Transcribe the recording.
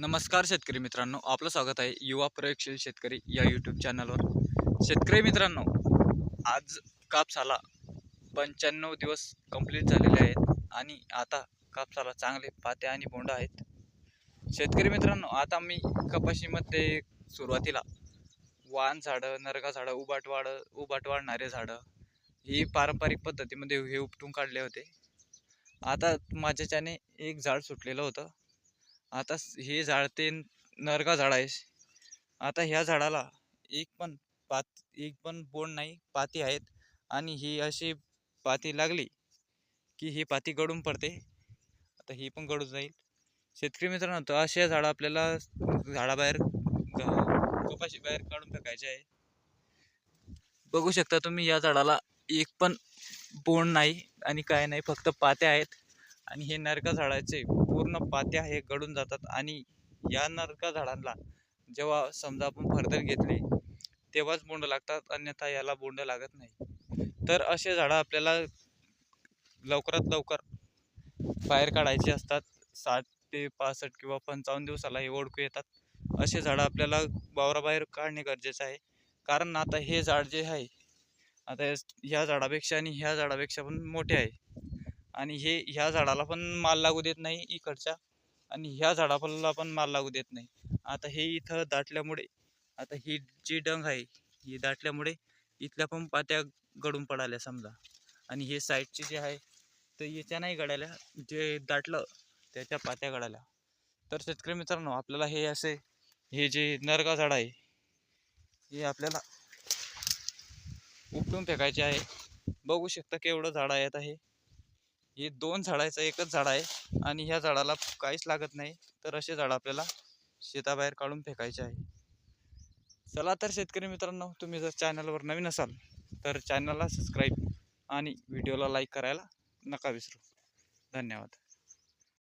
नमस्कार शेतकरी मित्रांनो आपलं स्वागत आहे युवा प्रयोगशील शेतकरी या यूट्यूब चॅनलवर शेतकरी मित्रांनो आज कापसाला पंच्याण्णव दिवस कंप्लीट झालेले आहेत आणि आता कापसाला चांगले पाते आणि बोंड आहेत. शेतकरी मित्रांनो आता मी कपाशीमध्ये सुरुवातीला वाण झाडं नरगा झाडं उबाट वाढ उबाट वाढणारे झाडं ही पारंपरिक पद्धतीमध्ये हे उपटून काढले होते. आता माझ्याच्याने एक झाड सुटलेलं होतं. आता हे झाड ते नरगा झाड आहे. आता ह्या झाडाला एक पण पात एक पण बोंड नाही पाती आहेत. आणि ही अशी पाती लागली की ही पाती गळून पडते. आता ही पण गळून जाईल. शेतकरी मित्रांनो तर अशा झाडं आपल्याला झाडाबाहेर कपाशी बाहेर काढून टाकायचे आहे बघू शकता तुम्ही या झाडाला एक पण बोंड नाही आणि काय नाही फक्त पात्या आहेत. आणि हे नरका झाडाचे पूर्ण पात्या हे गळून जातात. आणि या नरका झाडांना जेव्हा समजा आपण फर्दर घेतले तेव्हाच बोंड लागतात अन्यथा याला बोंड लागत नाही. तर असे झाडं आपल्याला लवकरात लवकर बाहेर काढायचे असतात. साठ ते पासष्ट किंवा पंचावन्न दिवसाला हे ओळखू येतात. असे झाडं आपल्याला वावराबाहेर काढणे गरजेचं आहे. कारण आता हे झाड जे आहे आता ह्या झाडापेक्षा आणि ह्या झाडापेक्षा पण मोठे आहे. आणि हे ह्या झाडाला पण माल लागू देत नाही इकडच्या आणि ह्या झाडाला पण माल लागू देत नाही. आता हे इथं दाटल्यामुळे आता ही जी डंग आहे ही दाटल्यामुळे इथल्या पण पात्या गडून पडाल्या समजा. आणि हे साईडचे जे आहे तर याच्या नाही गडाल्या जे दाटलं त्याच्या पात्या गडाल्या तर शेतकरी मित्रांनो आपल्याला हे असे हे जे नरगा झाड आहे हे आपल्याला उपटून फेकायचे आहे. बघू शकता केवढं झाड आहे हे. हे दोन झाडाचं एकच झाड आहे आणि ह्या झाडाला काहीच लागत नाही. तर असे झाड आपल्याला शेताबाहेर काढून फेकायचे आहे. चला तर शेतकरी मित्रांनो तुम्ही जर चॅनलवर नवीन असाल तर चॅनलला सबस्क्राईब आणि व्हिडिओला लाईक करायला नका विसरू. धन्यवाद.